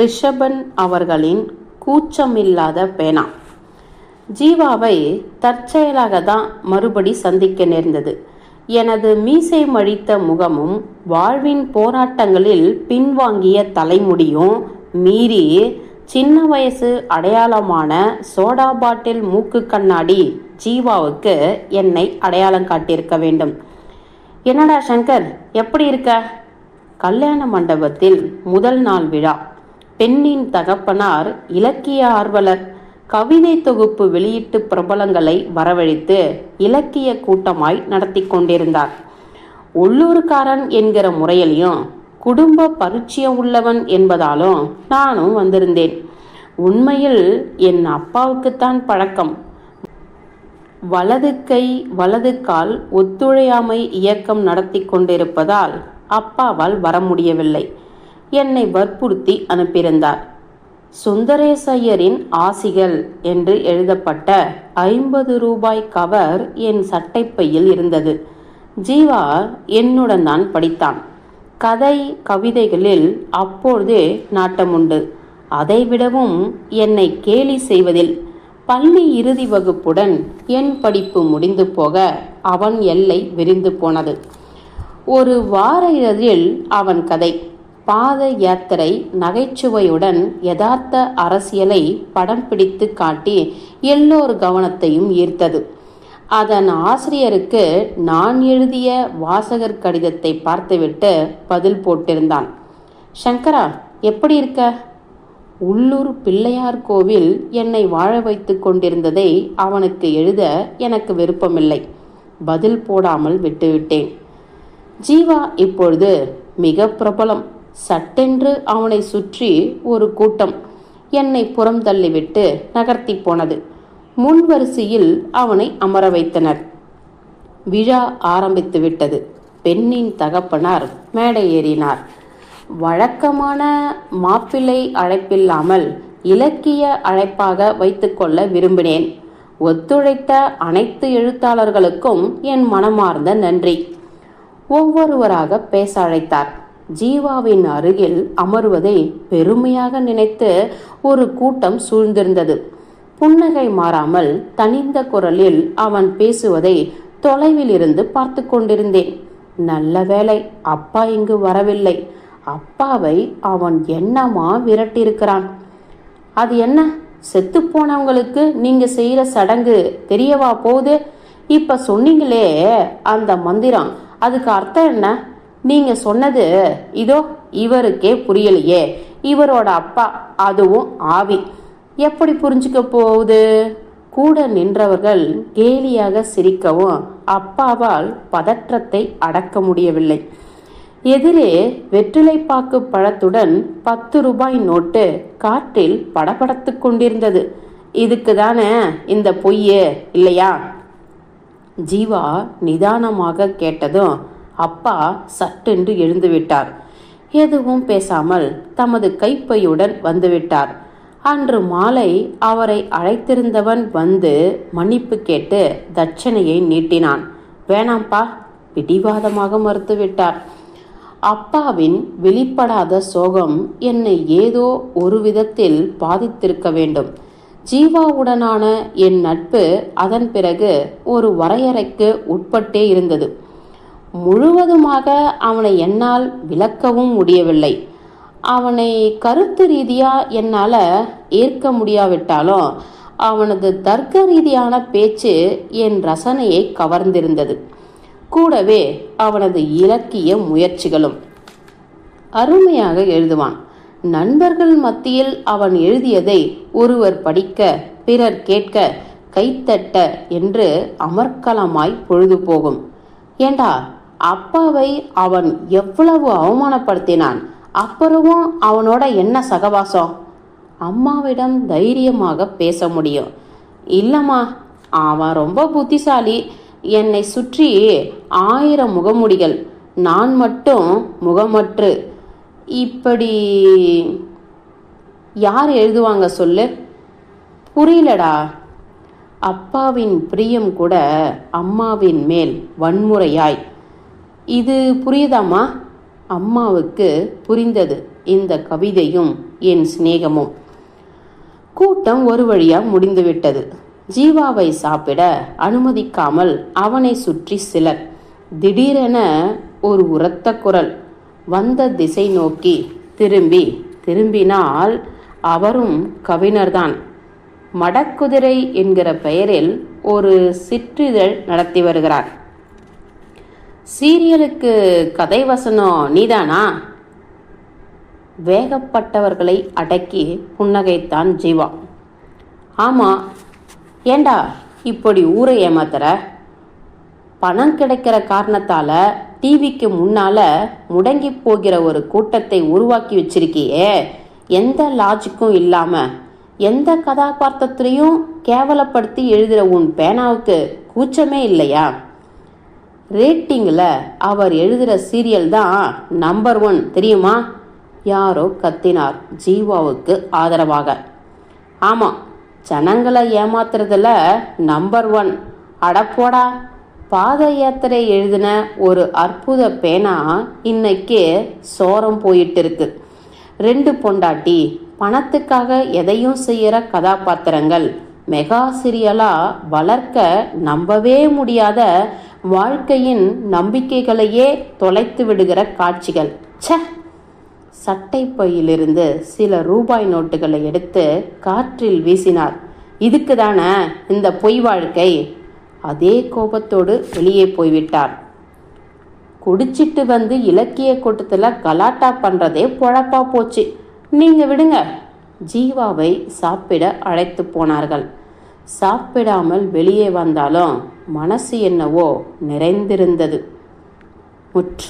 ரிஷபன் அவர்களின் கூச்சமில்லாத பேனா. ஜீவாவை தற்செயலாக தான் மறுபடி சந்திக்க நேர்ந்தது. எனது மீசை மழித்த முகமும் வாழ்வின் போராட்டங்களில் பின்வாங்கிய தலைமுடியும் மீறி சின்ன வயசு அடையாளமான சோடா பாட்டில் மூக்கு கண்ணாடி ஜீவாவுக்கு என்னை அடையாளம் காட்டியிருக்க வேண்டும். என்னடா சங்கர் எப்படி இருக்க? கல்யாண மண்டபத்தில் முதல் நாள் விழா. பெண்ணின் தகப்பனார் இலக்கிய ஆர்வலர் கவிதை தொகுப்பு வெளியீட்டு பிரபலங்களை வரவழைத்து இலக்கிய கூட்டமாய் நடத்தி கொண்டிருந்தார். உள்ளூர்காரன் என்கிற முறையிலையும் குடும்ப பரிச்சயம் உள்ளவன் என்பதாலும் நானும் வந்திருந்தேன். உண்மையில் என் அப்பாவுக்குத்தான் பழக்கம். வலது கை வலது கால் ஒத்துழையாமை இயக்கம் நடத்தி கொண்டிருப்பதால் அப்பாவால் வர முடியவில்லை. என்னை வற்புறுத்தி அனுப்பியிருந்தார். சுந்தரேசையரின் ஆசிகள் என்று எழுதப்பட்ட ஐம்பது ரூபாய் கவர் என் சட்டைப்பையில் இருந்தது. ஜீவா என்னுடன் தான் படித்தான். கதை கவிதைகளில் அப்பொழுதே நாட்டமுண்டு அதைவிடவும் என்னை கேலி செய்வதில் பள்ளி இறுதி வகுப்புடன் என் படிப்பு முடிந்து போக அவன் எல்லை விரிந்து போனது. ஒரு வார இதழில் அவன் கதை பாத யாத்திரை நகைச்சுவையுடன் யதார்த்த அரசியலை படம் பிடித்து காட்டி எல்லோர் கவனத்தையும் ஈர்த்தது. அதன் ஆசிரியருக்கு நான் எழுதிய வாசகர் கடிதத்தை பார்த்துவிட்டு பதில் போட்டிருந்தான். சங்கரா எப்படி இருக்க? உள்ளூர் பிள்ளையார் கோவில் என்னை வாழ வைத்து கொண்டிருந்ததை அவனுக்கு எழுத எனக்கு விருப்பமில்லை. பதில் போடாமல் விட்டுவிட்டேன். ஜீவா இப்பொழுது மிக பிரபலம். சட்டென்று அவனை சுற்றி ஒரு கூட்டம் என்னை புறம் தள்ளிவிட்டு நகர்த்தி போனது. முன் வரிசையில் அவனை அமர வைத்தனர். விழா ஆரம்பித்து விட்டது. பெண்ணின் தகப்பனார் மேடை ஏறினார். வழக்கமான மாப்பிள்ளை அழைப்பில்லாமல் இலக்கிய அழைப்பாக வைத்துக்கொள்ள விரும்பினேன். ஒத்துழைத்த அனைத்து எழுத்தாளர்களுக்கும் என் மனமார்ந்த நன்றி. ஒவ்வொருவராக பேச அழைத்தார். ஜீவாவின் அருகில் அமர்வதை பெருமையாக நினைத்து ஒரு கூட்டம் சூழ்ந்திருந்தது. புன்னகை மாறாமல் தனிந்த குரலில் அவன் பேசுவதை தொலைவில் இருந்து பார்த்து கொண்டிருந்தேன். நல்ல வேலை அப்பா இங்கு வரவில்லை. அப்பாவை அவன் என்னமா விரட்டியிருக்கிறான்? அது என்ன? செத்து போனவங்களுக்கு நீங்க செய்யற சடங்கு தெரியவா போகுது? இப்ப சொன்னீங்களே அந்த மந்திரம். அதுக்கு அர்த்தம் என்ன? நீங்க சொன்னது இதோ இவருக்கே புரியலையே. இவரோட அப்பா அதுவும் ஆவி. எப்படி புரிஞ்சுக்க போகுது? கூட நின்றவர்கள் கேலியாக சிரிக்கவும் அப்பாவால் பதற்றத்தை அடக்க முடியவில்லை. எதிரே வெற்றிலைப்பாக்கு பழத்துடன் பத்து ரூபாய் நோட்டு காற்றில் படபடத்து கொண்டிருந்தது. இதுக்கு தானே இந்த பொய்யே இல்லையா? ஜீவா நிதானமாக கேட்டதும் அப்பா சட்டென்று எழுந்துவிட்டார். எதுவும் பேசாமல் தமது கைப்பையுடன் வந்துவிட்டார். அன்று மாலை அவரை அழைத்திருந்தவன் வந்து மன்னிப்பு கேட்டு தட்சணையை நீட்டினான். வேணாம்பா பிடிவாதமாக மறுத்துவிட்டார். அப்பாவின் வெளிப்படாத சோகம் என்னை ஏதோ ஒரு விதத்தில் பாதித்திருக்க வேண்டும். ஜீவாவுடனான என் நட்பு அதன் பிறகு ஒரு வரையறைக்கு உட்பட்டே இருந்தது. முழுவதுமாக அவனை என்னால் விளக்கவும் முடியவில்லை. அவனை கருத்து ரீதியா என்னால் ஏற்க முடியாவிட்டாலும் அவனது தர்க்க ரீதியான பேச்சு என் ரசனையை கவர்ந்திருந்தது. கூடவே அவனது இலக்கிய முயற்சிகளும். அருமையாக எழுதுவான். நண்பர்கள் மத்தியில் அவன் எழுதியதை ஒருவர் படிக்க பிறர் கேட்க கைத்தட்ட என்று அமர்க்கலமாய் பொழுது போகும். ஏண்டா அப்பாவை அவன் எவ்வளவு அவமானப்படுத்தினான் அப்புறமும் அவனோட என்ன சகவாசம்? அம்மாவிடம் தைரியமாக பேச முடியும். இல்லம்மா அவன் ரொம்ப புத்திசாலி. என்னை சுற்றி ஆயிரம் முகமுடிகள். நான் மட்டும் முகமற்று. இப்படி யார் எழுதுவாங்க சொல்லு? புரியலடா. அப்பாவின் பிரியம் கூட அம்மாவின் மேல் வன்முறையாய். இது புரியுதாம்மா? அம்மாவுக்கு புரிந்தது இந்த கவிதையும் என் சிநேகமும். கூட்டம் ஒரு வழியாக முடிந்துவிட்டது ஜீவாவை சாப்பிட அனுமதிக்காமல் அவனை சுற்றி சிலர். திடீரென ஒரு உரத்த குரல் வந்த திசை நோக்கி திரும்பி திரும்பினால் அவரும் கவிஞர்தான். மடக்குதிரை என்கிற பெயரில் ஒரு சிற்றிதழ் நடத்தி வருகிறார். சீரியலுக்கு கதை வசனம் நீதானா? வேகப்பட்டவர்களை அடக்கி புன்னகைத்தான் ஜீவா. ஆமா ஏண்டா இப்படி ஊரை ஏமாத்துற? பணம் கிடைக்கிற காரணத்தால டிவிக்கு முன்னால முடங்கி போகிற ஒரு கூட்டத்தை உருவாக்கி வச்சிருக்கியே. எந்த லாஜிக்கும் இல்லாம எந்த கதாபாத்திரத்திலையும் கேவலப்படுத்தி எழுதுற உன் பேனாவுக்கு கூச்சமே இல்லையா? ரேட்டிங்கில் அவர் எழுதுகிற சீரியல் தான் நம்பர் ஒன் தெரியுமா? யாரோ கத்தினார் ஜீவாவுக்கு ஆதரவாக. ஆமாம் ஜனங்களை ஏமாத்துறதுல நம்பர் ஒன். அடப்போடா பாத யாத்திரை எழுதின ஒரு அற்புத பேனா இன்னைக்கு சோரம் போயிட்டு இருக்கு ரெண்டு பொண்டாட்டி பணத்துக்காக எதையும் செய்யற கதாபாத்திரங்கள் மெகா சீரியலாக வளர்க்க நம்பவே முடியாத வாழ்க்கையின் நம்பிக்கைகளையே தொலைத்து விடுகிற காட்சிகள். ச சட்டை பையிலிருந்து சில ரூபாய் நோட்டுகளை எடுத்து காற்றில் வீசினார். இதுக்கு தானே இந்த பொய் வாழ்க்கை? அதே கோபத்தோடு வெளியே போய்விட்டார். குடிச்சிட்டு வந்து இலக்கிய கூட்டத்தில் கலாட்டா பண்ணுறதே பொழப்பா போச்சு. நீங்கள் விடுங்க. ஜீவாவை சாப்பிட அழைத்து போனார்கள். சாப்பிடாமல் வெளியே வந்தாலும் மனசு என்னவோ நிறைந்திருந்தது. முற்றும்.